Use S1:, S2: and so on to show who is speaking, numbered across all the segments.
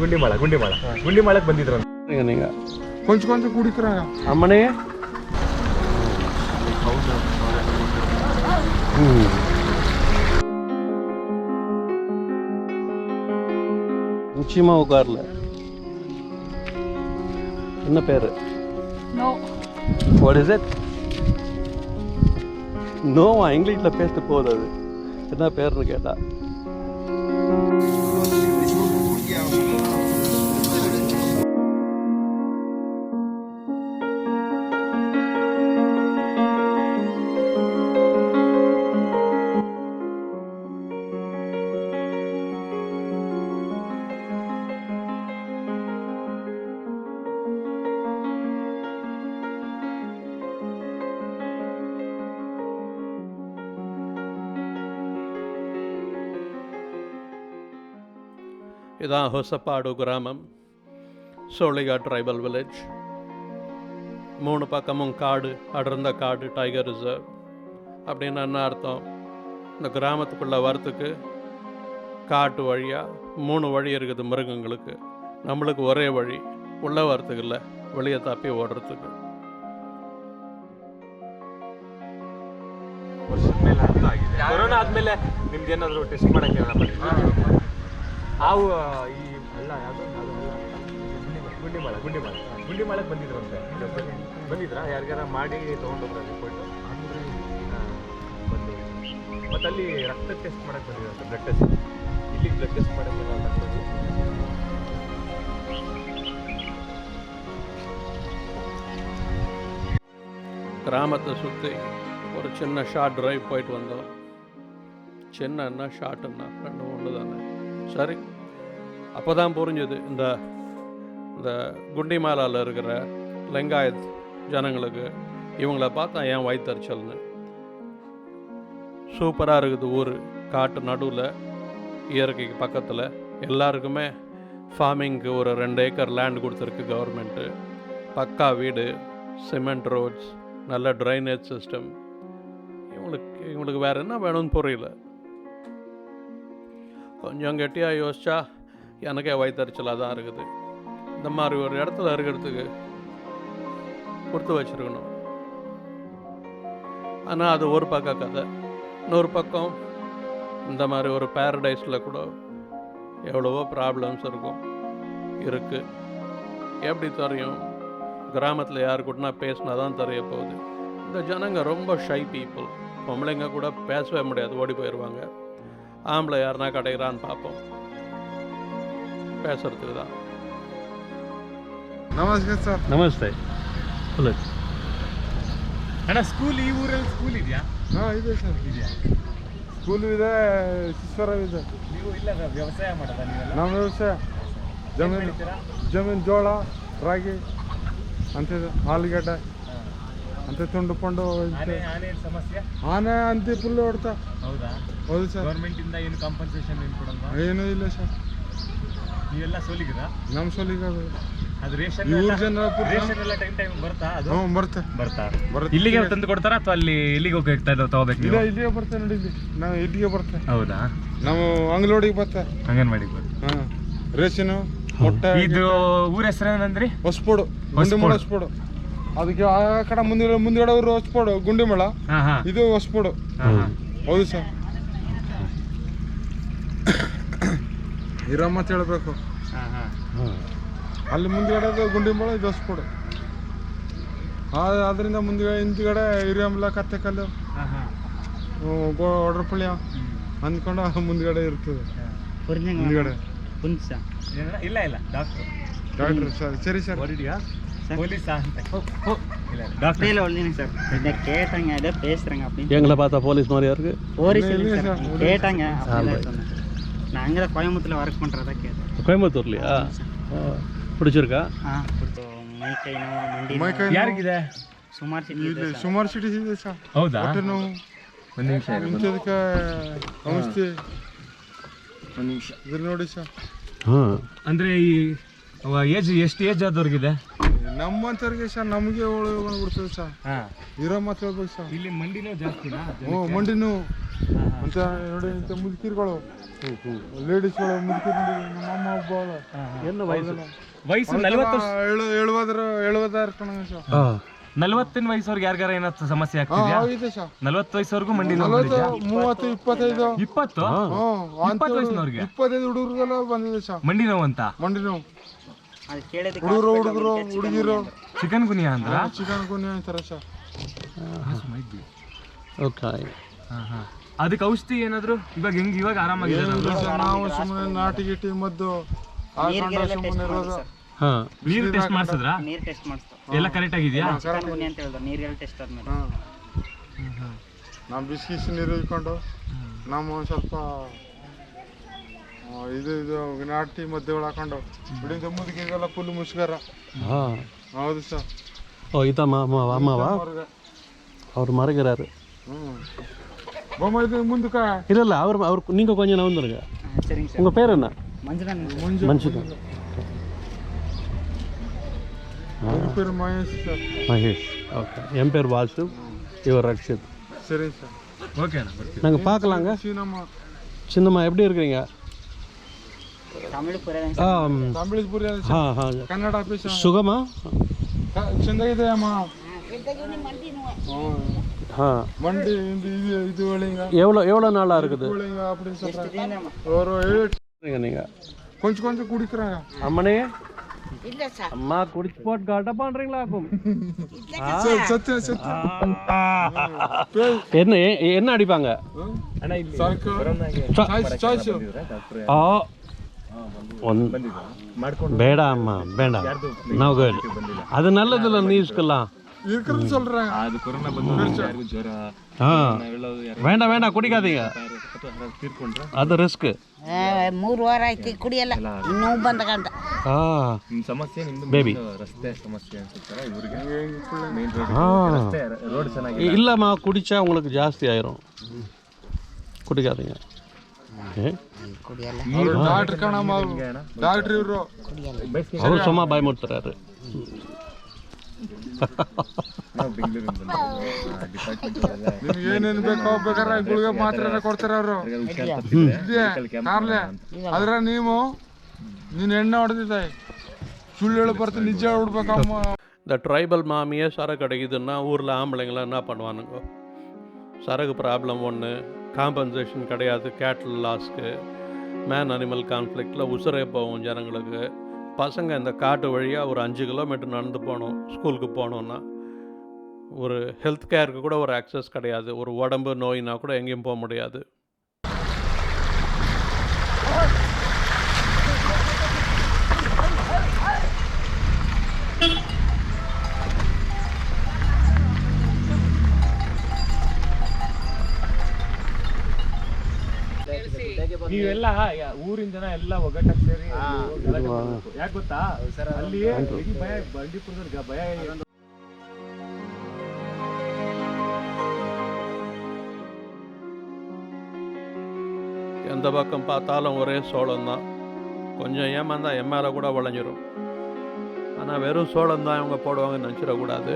S1: ಗುಂಡಿಮಳ ಗುಂಡಿಮಳ ಗುಂಡಿಮಳಕ್ಕೆ ಬಂದಿದ್ರು.
S2: ಈಗ
S3: ನೀವು
S2: ಕೊಂಚ ಕೊಂಚ ಕುಡಿಕ್ರ. உட்காரல என்ன பேர் வாட் இஸ் இட் நோவா இங்கிலீஷில் பேசிட்டு போகுது அது என்ன பேர்னு கேட்டா இதான் ஹொசப்பாடு கிராமம் சோழிகா ட்ரைபல் வில்லேஜ் மூணு பக்கமும் காடு அடர்ந்த காடு டைகர் ரிசர்வ் அப்படின்னு என்ன அர்த்தம் இந்த கிராமத்துக்குள்ளே வரத்துக்கு காட்டு வழியாக மூணு வழி இருக்குது மிருகங்களுக்கு நம்மளுக்கு ஒரே வழி உள்ளே வரத்துக்கு இல்லை வெளியே தப்பி ஓடுறதுக்கு
S1: ವರ್ಷದ ಮೇಲೆ ಅರ್ಥ ಆಗಿದೆ ಕೊರೋನಾ ಆದ್ಮೇಲೆ ನಿಮ್ಗೆ ಏನಾದ್ರು ಟೆಸ್ಟ್ ಮಾಡಕ್ಕೆ ಏನಾದ್ರು ಬಂದಿದ್ರಾ? ಹಾವು ಈ ಅಲ್ಲ ಯಾವುದು ಅದು ಅಲ್ಲ. ಗುಂಡಿಮಳ ಗುಂಡಿಮಳ ಗುಂಡಿಮಳಕ್ಕೆ ಬಂದಿದ್ರು ಅಂತೆ ಬಂದಿದ್ರಾ ಯಾರಿಗಾರ ಮಾಡಿ ತೊಗೊಂಡೋಗ್ರ ರಿಪೋರ್ಟ್ ಬಂದು ಮತ್ತೆ ಅಲ್ಲಿ ರಕ್ತ ಟೆಸ್ಟ್ ಮಾಡಕ್ಕೆ ಬಂದಿದ್ರು ಬ್ಲಡ್ ಟೆಸ್ಟ್ ಇಲ್ಲಿ ಬ್ಲಡ್ ಟೆಸ್ಟ್ ಮಾಡಕ್ಕೆ ಬಂದಿದ್ರು
S2: கிராமத்தை சுற்றி ஒரு சின்ன ஷார்ட் டிரைவ் போயிட்டு வந்தோம் சின்னன்னா ஷார்ட்டுன்னா ரெண்டு ஒன்று தானே சரி அப்போ தான் புரிஞ்சுது இந்த இந்த குண்டிமாலாவில் இருக்கிற லெங்காயத் ஜனங்களுக்கு இவங்கள பார்த்தா ஏன் வயிற்றுச்சல்னு சூப்பராக இருக்குது ஊர். காட்டு நடுவில் இயற்கைக்கு பக்கத்தில் எல்லாருக்குமே ஃபார்மிங்க்கு ஒரு ரெண்டு ஏக்கர் லேண்ட் கொடுத்துருக்கு கவர்மெண்ட்டு பக்கா வீடு சிமெண்ட் ரோட்ஸ் நல்ல ட்ரைனேஜ் சிஸ்டம் இவங்களுக்கு இவங்களுக்கு வேறு என்ன வேணும்னு புரியல. கொஞ்சம் கெட்டியாக யோசிச்சா எனக்கே வயிற்றுச்சலாக தான் இருக்குது. இந்த மாதிரி ஒரு இடத்துல இருக்கிறதுக்கு கொடுத்து வச்சிருக்கணும். ஆனால் அது ஒரு பக்கம் கதை. இன்னொரு பக்கம் இந்த மாதிரி ஒரு பேரடைஸில் கூட எவ்வளவோ ப்ராப்ளம்ஸ் இருக்கும். இருக்குது எப்படி தெரியும்? கிராமத்தில் யார் கூடனா பேசினா தான் தெரிய போகுது. இந்த ஜனங்க ரொம்ப ஷை பீப்புள் பொம்பளைங்க கூட பேசவே முடியாது. ஓடி போயிடுவாங்க ஆம்பளை யாருனா கிடைக்கிறான்னு பார்ப்போம் பேசுறதுக்கு தான்
S3: ನಮಸ್ಕಾರ ಸರ್
S2: ನಮಸ್ತೆ ಹೇಳಿ
S1: ಅಣ್ಣ ಸ್ಕೂಲ್ ಈ ಊರಲ್ಲಿ ಸ್ಕೂಲ್ ಇದೆಯಾ
S3: ಹಾಂ ಇದೆ ಸರ್
S1: ಇದೆಯಾ
S3: ಸ್ಕೂಲು ಇದೆ ಶಿಶ್ವರ ಇದೆ
S1: ನೀವು ಇಲ್ಲ ವ್ಯವಸಾಯ ಮಾಡೋದ ನೀವೆಲ್ಲ
S3: ನಮ್ಮ ವ್ಯವಸಾಯ ಜಮೀನು
S1: ಬೆಳಿತೀರಾ?
S3: ಜಮೀನು ಜೋಳ ರಾಗಿ ಅಂತಿದೆ ಆಲೂಗಡ್ಡೆ ಅಂತ ತುಂಡುಕೊಂಡು ಪಂಡು
S1: ಆನೆ ಆನೆ ಸಮಸ್ಯೆ?
S3: ಆನೆ ಅಂತಿ ಫುಲ್ ಹೊಡ್ತಾ.
S1: ಹೌದಾ?
S3: ಹೌದು ಸರ್.
S1: ಗೌರ್ಮೆಂಟ್ ಇಂದ ಏನು ಕಾಂಪನ್ಸೇಷನ್ ಏನು ಕೊಡಲ್ವಾ?
S3: ಏನೂ ಇಲ್ಲ ಸರ್.
S1: ನೀವೆಲ್ಲ ಸೋಲಿಗಿರಾ
S3: ನಮ್ಮ ಸೊಲಿಗ
S1: ಅದು ರೇಷನ್
S3: ಇವ್ರ ಜನ
S1: ರೇಷನ್ ಎಲ್ಲ ಟೈಮ್ ಟೈಮ್ ಬರ್ತಾ ಅದು?
S3: ಹ್ಞೂ ಬರುತ್ತೆ
S1: ಬರ್ತಾ.
S3: ಬರುತ್ತೆ
S1: ಇಲ್ಲಿಗೆ ತಂದು ಕೊಡ್ತಾರ ಅಥವಾ ಅಲ್ಲಿ ಇಲ್ಲಿಗೆ ಹೋಗಿ ತಗೋಬೇಕು
S3: ಇಲ್ಲ ಇಲ್ಲಿಗೆ ಬರ್ತೇವೆ ನೋಡಿ ಇಲ್ಲಿ. ನಾವು ಇಲ್ಲಿಗೆ ಬರ್ತೇವೆ
S1: ಹೌದಾ?
S3: ನಾವು ಅಂಗನವಾಡಿಗೆ ಬರ್ತೆ.
S1: ಅಂಗನವಾಡಿ
S3: ಹಾಂ. ರೇಷನು ಮೊಟ್ಟೆ
S1: ಇದು ಊರ ಹೆಸರೇನಂದ್ರಿ
S3: ಹೊಸ್ಪೋಡು. ಗುಂಡಿಮಳ ಹೊಸ್ಪೋಡು. ಅದಕ್ಕೆ ಆ ಕಡೆ ಮುಂದೆ ಮುಂದ್ಗಡೆ ಅವರು ಹೊಸ್ಪೋಡು ಗುಂಡಿಮಳ
S1: ಹಾ ಹಾ.
S3: ಇದು ಹೊಸ್ಪೋಡು ಹೌದು ಸರ್. ಇರಮ್ಮ ಹೇಳ್ಬೇಕು. ಅಲ್ಲಿ ಮುಂದ್ಗಡೆ ಗುಂಡಿ ಗುಂಡಿಮಳ ಇದು ಹೊಸ್ಪೋಡು ಅದರಿಂದ ಮುಂದ್ಗಡೆ ಹಿಂದ್ಗಡೆ ಹಿರಿಯಂಬಲ ಕತ್ತೆಕಲ್ಲು ಒಡ್ರಪಳ್ಯ ಅಂದ್ಕೊಂಡು ಮುಂದ್ಗಡೆ ಇರ್ತದೆ. ಮುಂದ್ಗಡೆ?
S1: ಇಲ್ಲ ಇಲ್ಲ ಡಾಕ್ಟರ್.
S3: ಡಾಕ್ಟರ್ ಸರ್ ಸರಿ. Sir
S1: ஓடிடியா போலீஸா இல்ல டாக்டர்
S4: அப்படியே இல்லைங்க சார் இதை கேட்டாங்க ஏதோ பேசுறேங்க அப்படின்னு
S2: எங்களை பார்த்தா போலீஸ் மாதிரியா இருக்கு
S4: போலீஸ்
S3: இல்லைங்க
S4: இல்லைங்க சார்
S3: சார்,
S4: கேட்டாங்க அப்படிதான் சொன்னேன் நான் அங்கே தான் கோயம்புத்தூர்ல ஒர்க் பண்ணுறதா கேட்டேன்
S2: கோயம்புத்தூர்லையா ஆ, பிடிச்சிருக்கா
S4: ஆ ಮೈಕೈ ನೋವು ಮಂಡಿ
S3: ಮೈ ಕೈ
S1: ಯಾರಿಗಿದೆ
S4: ಸುಮಾರು ಸಿಟಿ
S3: ಇಲ್ಲಿ ಸುಮಾರು ಸಿಟಿ ಇದೆ ಸರ್
S1: ಹೌದಾ
S3: ಹೊಟ್ಟೆ ನೋವು
S1: ಒಂದ್ ನಿಮಿಷ
S3: ಇಂಥದಕ್ಕೆ ಔಷಧಿ ಒಂದು ನಿಮಿಷ ಇದ್ರ ನೋಡಿ ಸರ್
S2: ಹಾಂ
S1: ಅಂದ್ರೆ ಈ ಏಜ್ ಎಷ್ಟು ಏಜ್ ಆದವ್ರಿಗಿದೆ
S3: ನಮ್ಮ ಸರ್ ನಮಗೆ ಬಿಡ್ತದೆ ಸರ್. ಇರೋ ಮಾತು ಹೇಳ್ಬೇಕು ಸರ್.
S1: ಇಲ್ಲಿ ಮಂಡಿನೂ ಜಾಸ್ತಿನಾ
S3: ಓ ಮಂಡಿನೂ. ಅಂತ ನೋಡಿ ಇಂಥ ಮುದುಕಿರ್ಗಳು. ಲೇಡೀಸ್ಗಳು ಮುದುಕಿರ್
S2: ನಮ್ಮ ಅಮ್ಮ
S1: ವಯಸ್ಸು?
S3: ವಯಸ್ಸು ಹೇಳುವುದ್ರ ಹೇಳುವುದಾರ ಕಣ ಸರ್.
S1: ನಲ್ವತ್ತಿನ ವಯಸ್ಸವ್ರಿಗೆ ಯಾರಿಗಾರ ಏನ ಸಮಸ್ಯೆ ಆಗ್ತಿದ್ಯಾ? ನಲ್ವತ್ತು ವಯಸ್ಸವರೆಗೂ ಮಂಡಿ
S3: ಮೂವತ್ತು ಇಪ್ಪತ್ತೈದು.
S1: ಇಪ್ಪತ್ತು?
S3: ಇಪ್ಪತ್ತೈದು ಹುಡುಗರಿಗೆಲ್ಲ ಬಂದಿದೆ
S1: ಮಂಡಿ ನೋವು ಅಂತ?
S3: ಮಂಡಿ ನೋವು.
S4: ಅದು ಕೇಳಿದಕ್ಕೆ
S3: ಹುಡುಗರು ಹುಡುಗರು ಹುಡುಗಿರು.
S1: ಚಿಕನ್ ಗುನಿಯಾ ಅಂದ್ರ?
S3: ಚಿಕನ್ ಗುನಿಯಾ ಅಂತಾರೆ ಸರ್
S2: ஓகே
S1: ಅದಕ್ಕೆ ಔಷಧಿ ಏನಾದ್ರು? ಇವಾಗ ಹೆಂಗ್ ಇವಾಗ ಆರಾಮಾಗಿದೆ
S3: ನಾವು? ಸುಮ್ಮನೆ ನಾಟಿ ಗಿಟಿ ಮದ್ದು ಹಾಕೊಂಡು ಸುಮ್ಮನೆ ಇರೋದು.
S2: ಹಾಂ.
S1: ನೀರ್ ಟೆಸ್ಟ್ ಮಾಡಿಸಿದ್ರಾ?
S4: ನೀರು ಟೆಸ್ಟ್ ಮಾಡಿಸ್ತು
S1: ಎಲ್ಲ ಕರೆಕ್ಟ್ ಆಗಿದ್ಯಾ?
S4: ಚಿಕನ್ ಗುನಿ ಅಂತ ಹೇಳಿದ್ರು. ನೀರೆಲ್ಲ ಟೆಸ್ಟ್ ಆದ್ಮೇಲೆ.
S3: ಹಾಂ. ನಾವು ಬಿಸಿ ನೀರು ಇಟ್ಕೊಂಡು ನಮ್ಮ ಒಂದ್ ಸ್ವಲ್ಪ ಇದು ಇದು ನಾಟಿ ಮದ್ದುಗಳು ಹಾಕೊಂಡು ಇಡೀ ಮುದುಕಿಗೆಲ್ಲ ಫುಲ್ ಮುಸ್ಕರ
S2: ಹಾಂ
S3: ಹೌದು ಸರ್
S2: ஓ இதான் அம்மா அம்மாவா
S3: ಅವ್ರಿಗೆ
S2: அவர் மறைக்கிறாரு
S3: ಹ್ಞೂ ಬೊಮ್ಮ ಇದು ಮುಂದಕ್ಕೆ
S2: இல்லை இல்லை அவர் அவர் நீங்கள் கொஞ்சம் நவந்துருங்க
S4: ಹಾಂ, சரிங்க ಸರ್
S2: உங்கள் பேர் என்ன
S4: ಮಂಜುನಾಥ್
S3: ಮುಂಜೆ
S2: மன்சுதன்
S3: ಅವ್ರ பேர் ಮಹೇಶ್ ಸರ್
S2: மகேஷ் ஓகே என் பேர் வாசு இவர் ரக்ஷித்
S3: ಸರಿ ಸರ್
S1: ಓಕೆ ಅಣ್ಣ ಬರ್ತೀವಿ
S2: நாங்கள் பார்க்கலாங்க
S3: சீனம்மா
S2: சின்னம்மா எப்படி இருக்கிறீங்க
S4: ತಮಿಳು ಪುರ
S2: ஆ
S3: ತಾಂಬಿಳಿಸ್ಪುರಿ
S2: ಹಾ ಹಾ
S3: ಕನ್ನಡ ಆಫೀಸ್
S2: சுகமா
S3: ಚೆಂದಾಗಿದೆ ಅಮ್ಮ
S2: ஆ
S3: ಮಂಡಿ ಇದು ಇದು ಇದು ಒಳ್ಳೆಂಗ
S2: எவ்வளோ எவ்வளோ நாளாக இருக்குது
S3: ಒಳ್ಳೆಂಗ அப்படி சொல்றாங்க ஒரு ஏழு
S2: சரிங்க நீங்கள்
S3: கொஞ்சம் கொஞ்சம் குடிக்கிறாங்க
S2: அம்மனே அம்மா குடிச்சு போட்டு காட்ட பண்றீங்களாக்கும்
S3: சரி, சத்தியம் சத்தியம்
S2: என்ன எ- என்ன அடிப்பாங்க ಒಂದ್
S1: ಮಾಡ್ಕೊಂಡು
S2: ಬೇಡ ಅಮ್ಮ ಬೇಡ ನಾವು ಗುಡ್ ಅದು நல்லதில்ல நியூஸ்க்கெல்லாம்
S3: இருக்கிறது சொல்றாங்க
S1: ಅದು ಕೊರೋನಾ ಬಂದು ಯಾರಿಗೂ ಜ್ವರ
S2: ஆ வேண்டாம் வேண்டாம் குடிக்காதீங்க
S1: ತೀರ್ಕೊಂಡ್ರೆ
S2: ಅದು ರಿಸ್ಕ್
S5: ಆ, ಮೂರು ವಾರ ಆಯ್ತು ಕುಡಿಯಲ್ಲ ಇನ್ನೂ ಬಂದಕಂತ
S2: ஆ
S1: ನಿಮ್ ಸಮಸ್ಯೆ ನಿಮ್ದು
S2: Baby.
S1: ಮೊದ್ಲು ರಸ್ತೆ ಸಮಸ್ಯೆ ಅನ್ಸುತ್ತಾರೆ ಇವ್ರಿಗೆ ಮೇನ್
S2: ஆ
S1: ರಸ್ತೆ ರೋಡ್ ಚೆನ್ನಾಗಿ
S2: இல்லைம்மா குடிச்சா உங்களுக்கு ஜாஸ்தி ஆயிரும் குடிக்காதீங்க ஓகே
S5: ಕುಡಿಯಲ್ಲ
S3: ಅವ್ರು ಡಾಕ್ಟರ್ ಕಣಮ್ಮ ಡಾಕ್ಟರ್ ಇವರು
S2: ಅವರು ಸುಮ್ಮ ಬಾಯಿ ಮುಟ್ತಾರೆ
S1: ನಾವು ಬೆಂಗಳೂರಿಂದ ಡಿಪಾರ್ಟ್ಮೆಂಟ್
S3: ನಿಮ್ಗೆ ಏನೇನು ಬೇಕೋ ಬೇಕಾದ್ರೆ ಗುಳಿಗೆ ಮಾತ್ರೆ ಕೊಡ್ತಾರೆ ಅವರು ಇದೆ ಕಾರ್ಲೆ ಅದ್ರ ನೀವು ನೀನ್ ಎಣ್ಣೆ ಹೊಡೆದಿದ್ದೆ ಸುಳ್ಳು ಹೇಳಿ ಬರ್ತೀನಿ ನಿಜ ಹೇಳ್ಬೇಕಮ್ಮ
S2: இந்த ட்ரைபல் மாமியே சரக்கு அடைக்குதுன்னா ஊரில் ஆம்பளைங்களாம் என்ன பண்ணுவானுங்க சரக்கு ப்ராப்ளம் ஒன்று காம்பன்சேஷன் கிடையாது கேட்டல் லாஸ்க்கு மேன் அனிமல் கான்ஃப்ளிக்டில் உசுரே போகும் ஜனங்களுக்கு. பசங்க இந்த காட்டு வழியாக ஒரு அஞ்சு கிலோமீட்டர் நடந்து போகணும் ஸ்கூலுக்கு போகணுன்னா ஒரு ஹெல்த் கேருக்கு கூட ஒரு ஆக்சஸ் கிடையாது. ஒரு உடம்பு நோயினா கூட எங்கேயும் போக முடியாது.
S1: ನೀವೆಲ್ಲ ಯಾ- ಊರಿನ ಜನ ಎಲ್ಲ ಒಗ್ಗಟ್ಟಾಗಿ ಸೇರಿ ಗಲಾಟೆ ಮಾಡ್ಬೇಕು. ಯಾಕ್ ಗೊತ್ತಾ ಅಲ್ಲಿ ಇಡೀ ಭಯ ಬಂಡೀಪುರದಲ್ಲಿ ಗ- ಭಯ
S2: எந்த பக்கம் பார்த்தாலும் ஒரே சோளம்தான் கொஞ்சம் ஏமாந்தா என் மேலே கூட விளைஞ்சிரும் ஆனால் வெறும் சோளம் தான் இவங்க போடுவாங்கன்னு நினச்சிடக்கூடாது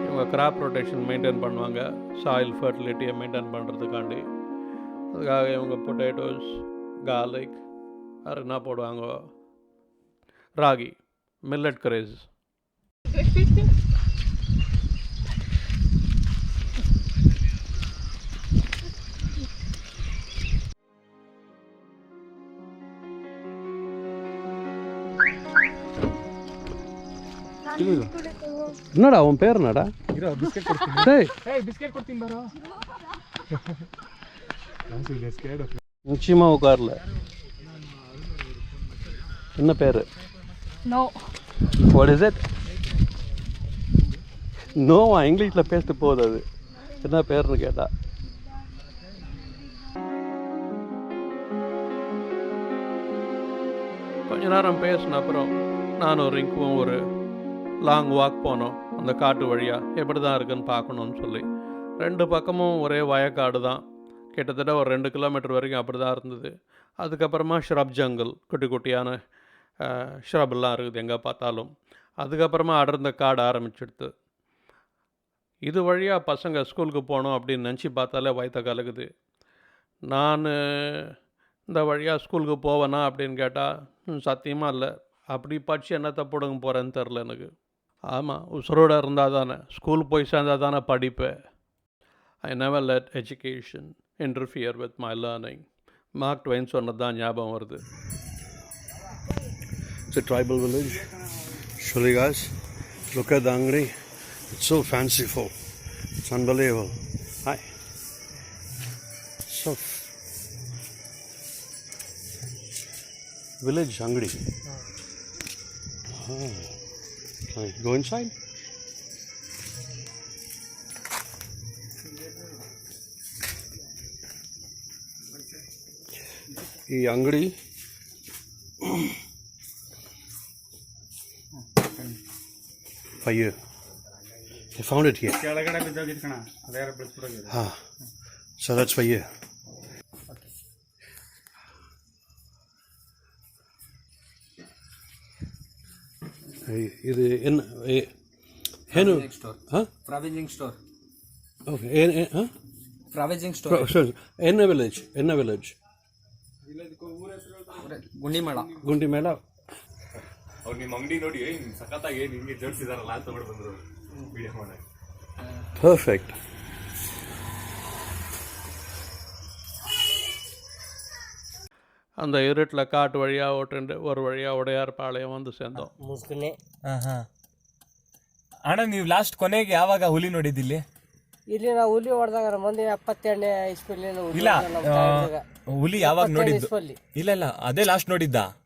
S2: இவங்க கிராப் ரொட்டேஷன் மெயின்டைன் பண்ணுவாங்க சாயில் ஃபர்டிலிட்டியை மெயின்டைன் பண்ணுறதுக்காண்டி அதுக்காக இவங்க பொட்டேட்டோஸ் garlic, அருணா போடுவாங்க ராகி மில்லட் கரேஸ் என்னடா உன் பேர் என்னடா
S1: பிஸ்கெட் கொடுத்தீங்க
S2: நிச்சயமாக உட்காரல. என்ன பேர்?
S6: நோ.
S2: வாட் இஸ் இட் நோவா இங்கிலீஷில் பேசிட்டு போகுது அது. என்ன பேர்னு கேட்டால் கொஞ்ச நேரம் பேசின அப்புறம் நானும் ரிங்கும் ஒரு லாங் வாக் போனோம். அந்த காட்டு வழியாக எப்படி தான் இருக்குன்னு பார்க்கணுன்னு சொல்லி. ரெண்டு பக்கமும் ஒரே வயக்காடு தான். கிட்டத்தட்ட ஒரு ரெண்டு கிலோமீட்டர் வரைக்கும் அப்படி தான் இருந்தது. அதுக்கப்புறமா ஷ்ரப் ஜங்கிள் குட்டி குட்டியான ஷ்ரப்லாம் இருக்குது எங்கே பார்த்தாலும். அதுக்கப்புறமா அடர்ந்த காடு ஆரம்பிச்சிடுது இது வழியாக பசங்க ஸ்கூலுக்கு போகணும் அப்படின்னு நினச்சி பார்த்தாலே வயத்த கலகுது நான் இந்த வழியாக ஸ்கூலுக்கு போவேனா அப்படின்னு கேட்டால் சத்தியமாக இல்லை. அப்படி படித்து என்னத்தை போடுங்க போகிறேன்னு தெரில எனக்கு. ஆமாம் உசுரோடு இருந்தால் தானே ஸ்கூல் போய் சேர்ந்தால் தானே படிப்பேன் I never let education interfere with my learning Mark Twain சொன்னது தான் ஞாபகம் வருது
S6: It's a tribal village. Surely, guys, look at the angry. It's so fanciful. It's unbelievable. Hi. So. Village angry. Oh. Go inside? ಈ ಅಂಗಡಿ for you. I found it here.
S7: ಕೆಳಗಡೆ ಬಿದ್ದೋಗಿದ್ ಕಣ ಅದ್ಯಾರು ಬಿಡಿಸ್ಬಿಡೋಗಿದೆ
S6: Ah, so that's for you. Hey, ಇದು ಏನು ಏ- ಏನು ಹಾಂ
S8: provisioning store
S6: okay ಏನು ಹಾಂ
S8: ಪ್ರಾವಿಜಿಂಗ್ ಸ್ಟೋರ್
S6: ಎನ್ನ ವಿಲೇಜ್ ಎನ್ನ ವಿಲೇಜ್
S8: ಗುಂಡಿಮಳ
S6: ಗುಂಡಿ ಮೇಳ
S9: ಅವ್ರು ನಿಮ್ಮ ಅಂಗಡಿ ನೋಡಿ ಹಿಂಗ್ ಸಖತ್ತಾಗಿ ನಿಮ್ಗೆ ಜೋಡಿಸಿದಾರಲ್ಲ ಅಂತ ನೋಡಿ ಬಂದ್ರು ವಿಡಿಯೋ ಮಾಡಕ್ಕೆ
S6: ಪರ್ಫೆಕ್ಟ್
S2: அந்த இருட்டில் காட்டு வழியாக ஓட்டுண்டு ஒரு வழியாக உடையார் பாளையம் வந்து சேர்ந்தோம்
S10: ಮುಸ್ಕನೆ
S9: ಅಣ್ಣ ನೀವು ಲಾಸ್ಟ್ ಕೊನೆಗೆ ಯಾವಾಗ ಹುಲಿ ನೋಡಿದ್ದಿಲ್ಲಿ
S11: ಇಲ್ಲಿ ನಾವು ಹುಲಿ ಹೊಡೆದಾಗ ಮಂದಿ ಎಪ್ಪತ್ತೆರಡನೇ ಇಸ್ಪಲ್ಲಿ
S9: ಇಲ್ಲ ಹುಲಿ ಯಾವಾಗ ನೋಡಿದ್ದು? ಇಲ್ಲ ಇಲ್ಲ ಅದೇ ಲಾಸ್ಟ್ ನೋಡಿದ್ದ.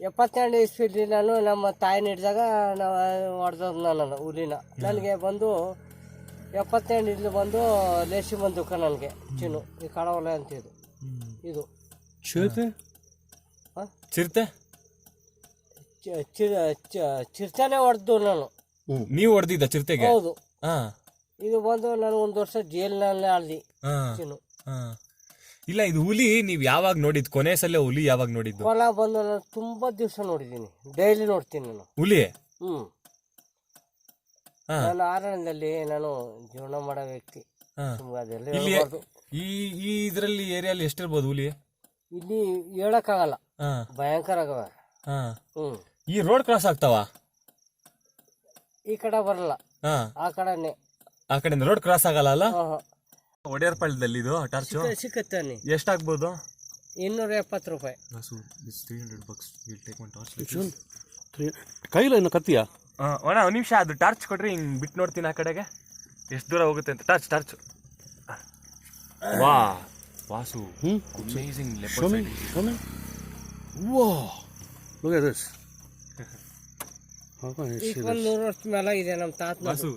S11: ಎಪ್ಪತ್ತೆರಡನೇ ಇಸ್ಪಲ್ಲಿ ನಾನು ನಮ್ಮ ತಾಯಿ ಹಿಡಿದಾಗ ನಾವು ಹೊಡೆದ್ ನಾನು ಹುಲಿನ. ನನಗೆ ಬಂದು ಎಪ್ಪತ್ತೆರಡು ಇಲ್ಲಿ ಬಂದು ಲೇಸಿ ಬಂದು ನನಗೆ ಚಿನ್ನು. ಈ ಕಡವಲೆ ಅಂತ ಇದು. ಇದು.
S6: ಚಿರತೆ?
S9: ಚಿರತೆ?
S11: ಚಿ- ಚಿರ ಚ- ಚಿರ್ಚಾನೆ ಹೊಡೆದು ನಾನು.
S9: ನೀವು ಹೊಡೆದಿದ್ದ ಚಿರತೆಗೆ?
S11: ಹೌದು.
S9: ಹಾ.
S11: ಇದು ಬಂದು ನಾನು ಒಂದು ವರ್ಷ ಜೈಲಿನಲ್ಲೇ ಆಳ್ದಿ ಚಿನ್ನು
S9: ಇಲ್ಲ ಇದು ಹುಲಿ ನೀವು ಯಾವಾಗ ನೋಡಿದ್? ಕೊನೆ ಸಲ ಹುಲಿ ಯಾವಾಗ ನೋಡಿದ್ದು?
S11: ಹೊಲ ಬಂದು ನಾನು ತುಂಬಾ ದಿವಸ ನೋಡಿದ್ದೀನಿ. ಡೈಲಿ ನೋಡ್ತೀನಿ ನಾನು.
S9: ಹುಲಿ?
S11: ಹ್ಮ್.
S9: ಹಾ.
S11: ನಾನು ಆರಣದಲ್ಲಿ ನಾನು ಜೀವನ ಮಾಡೋ ವ್ಯಕ್ತಿ.
S9: ಹಾ.
S11: ಅದೆಲ್ಲ
S9: ಇಲ್ಲಿ
S11: ಹೇಳ್ಬಾರ್ದು.
S9: ಈ ಈ ಇದ್ರಲ್ಲಿ ಏರಿಯಲ್ಲಿ ಎಷ್ಟಿರ್ಬೋದು ಹುಲಿ?
S11: ಇಲ್ಲಿ ಹೇಳಕ್ಕಾಗಲ್ಲ.
S9: ಹಾ.
S11: ಭಯಂಕರ ಆಗವ.
S9: ಹಾ.
S11: ಹ್ಮ್.
S9: ಈ ರೋಡ್ ಕ್ರಾಸ್ ಆಗ್ತಾವ?
S11: ಈ ಕಡೆ ಬರಲ್ಲ.
S9: ಹಾ.
S11: ಆ ಕಡೆನೆ.
S9: ಆ ಕಡೆಯಿಂದ ರೋಡ್ ಕ್ರಾಸ್ ಆಗಲ್ಲ ಅಲ್ಲ? ಒಡೆಯರ್ಪಾಳ್ಯದಲ್ಲಿ ಇದು ಟಾರ್ಚು
S11: ಸಿಕ್ಕತ್ತೆ ಅಲ್ಲಿ
S9: ಎಷ್ಟಾಗ್ಬೋದು?
S11: ಇನ್ನೂರ ಎಪ್ಪತ್ತು ರೂಪಾಯಿ.
S6: Three hundred bucks will take one torch ಕೈಲ ಇನ್ನು ಕತ್ತಿಯಾ?
S9: ಒಣ ಒಂದು ನಿಮಿಷ ಅದು ಟಾರ್ಚ್ ಕೊಡ್ರಿ ಹಿಂಗೆ ಬಿಟ್ಟು ನೋಡ್ತೀನಿ ಆ ಕಡೆಗೆ. ಎಷ್ಟು ದೂರ ಹೋಗುತ್ತೆ ಅಂತ. ಟಾರ್ಚ್ ಟಾರ್ಚ್ ವಾ. ವಾಸು ಅಮೇಸಿಂಗ್
S6: ಲೆಪರ್ಡ್ ವಾ.
S11: ಲುಕ್
S6: ಅಟ್
S11: ದಿಸ್ ನೂರು ವರ್ಷ ಮೇಲೆ ಇದೆ ನಮ್ಮ ತಾತ
S9: ವಾಸು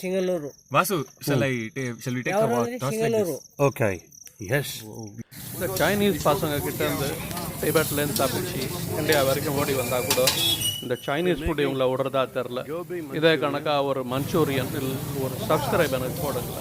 S6: సింగళూరు
S2: இந்த சைனீஸ் பசங்க கிட்ட இருந்து டிபெட்லேருந்து தப்பிச்சு இந்தியா வரைக்கும் ஓடி வந்தால் கூட இந்த சைனீஸ் ஃபுட் இவங்கள விடுறதா தெரில இதே கணக்காக ஒரு மஞ்சூரியன் ஒரு சப்ஸ்கிரைப் எனக்கு போடுங்க